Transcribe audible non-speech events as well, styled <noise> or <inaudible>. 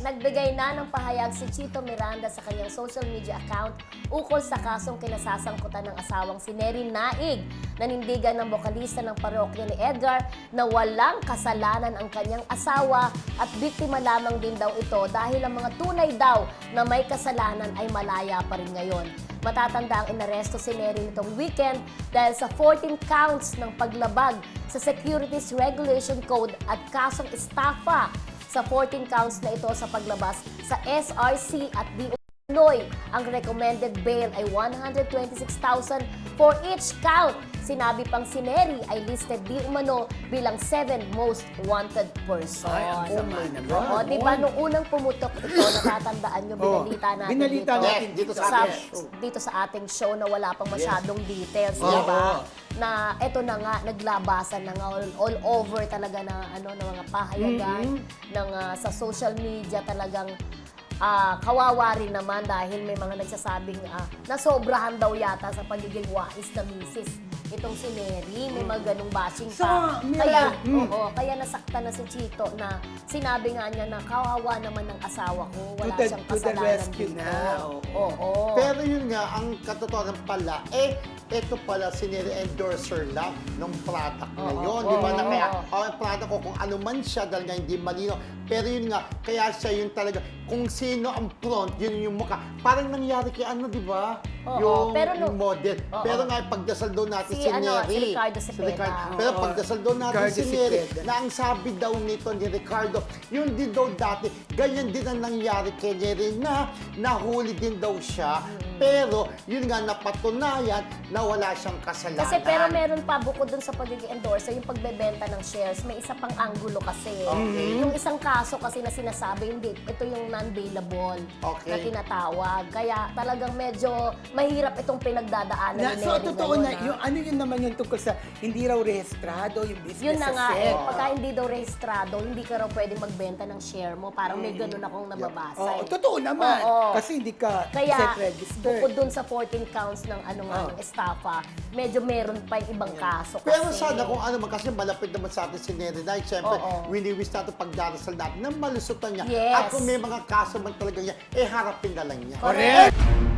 nagbigay na ng pahayag si Chito Miranda sa kanyang social media account ukol sa kasong kinasasangkutan ng asawang si Neri Naig. Nanindigan ng bokalista ng parokya ni Edgar na walang kasalanan ang kanyang asawa at biktima lamang din daw ito dahil ang mga tunay daw na may kasalanan ay malaya pa rin ngayon. Matatanda ang inaresto si Neri nitong weekend dahil sa 14 counts ng paglabag sa Securities Regulation Code at kasong estafa sa 14 counts na ito sa paglabas sa SRC at di Tuloy, ang recommended bail ay 126,000 for each count. Sinabi pang si Neri ay listed di umano bilang 7 most wanted person. Ay, ang sama naman. Oo, di ba nung unang pumutok ito, <clears throat> natatandaan nyo, binalita natin Binalita dito. natin dito sa sa, ating show. dito sa ating show na wala pang masyadong details, Oo. di ba? Na eto na nga, naglabasan na nga all, all over talaga na ano ng mga pahayagan ng ah, sa social media talagang ah, kawawa rin naman dahil may mga nagsasabing ah, nasobrahan daw yata sa pagiging wais na misis itong si Mary. May mga ganong bashing So, pa. Mira, kaya, mm. oo, kaya nasaktan na si Chito na sinabi nga niya na kawawa naman ng asawa ko. Wala To the- siyang to the kasalanan rescue dito. na, oo. Oo. Pero yun nga, ang katotohanan pala, eh, ito pala sinire-endorser lang ng product na Oo, yun. Di ba na oo. Product ko, kung ano man siya, dahil nga hindi malino. Pero yun nga, kaya siya yun talaga, kung sino ang front, yun yung mukha. Parang nangyari kay ano, di ba? Oo, yung, pero yung nung- model. Oo. Pero nga, pagdasal daw natin Si si, ano, Neri. si Ricardo Cepeda. Ricardo- Pero Oo. pagdasal daw natin Ricardo si Neri, Cepeda. na ang sabi daw nito ni Ricardo, yun din daw dati, ganyan din ang nangyari kay Neri na nahuli din daw siya. Pero yun nga napatunayan na wala siyang kasalanan. Kasi pero meron pa bukod dun sa pagiging endorser, yung pagbebenta ng shares, may isa pang angulo kasi. Okay. Yung isang kaso kasi na sinasabi, hindi, ito yung non-bailable Okay. na tinatawag. Kaya talagang medyo mahirap itong pinagdadaanan Na, ni so, Neri totoo ngayon, na, yung, ano yun naman yung tungkol sa hindi raw rehistrado, yung business Yun na sa nga SEC. eh, pagka hindi daw rehistrado, hindi ka raw pwedeng magbenta ng share mo. Parang may ganun akong nababasa. Oo, eh. totoo naman. Oo. Kasi hindi ka Kaya, SEC registered. bukod dun sa 14 counts ng ano nga, Oh. ng estafa, medyo meron pa yung ibang kaso. Pero kasi. sana kung ano man, kasi malapit naman sa atin si Neri Nay, siyempre, Oo. wini-wish natin pagdarasal natin na malusutan niya. Yes. At kung may mga kaso man talaga niya, eh harapin na lang niya. Correct.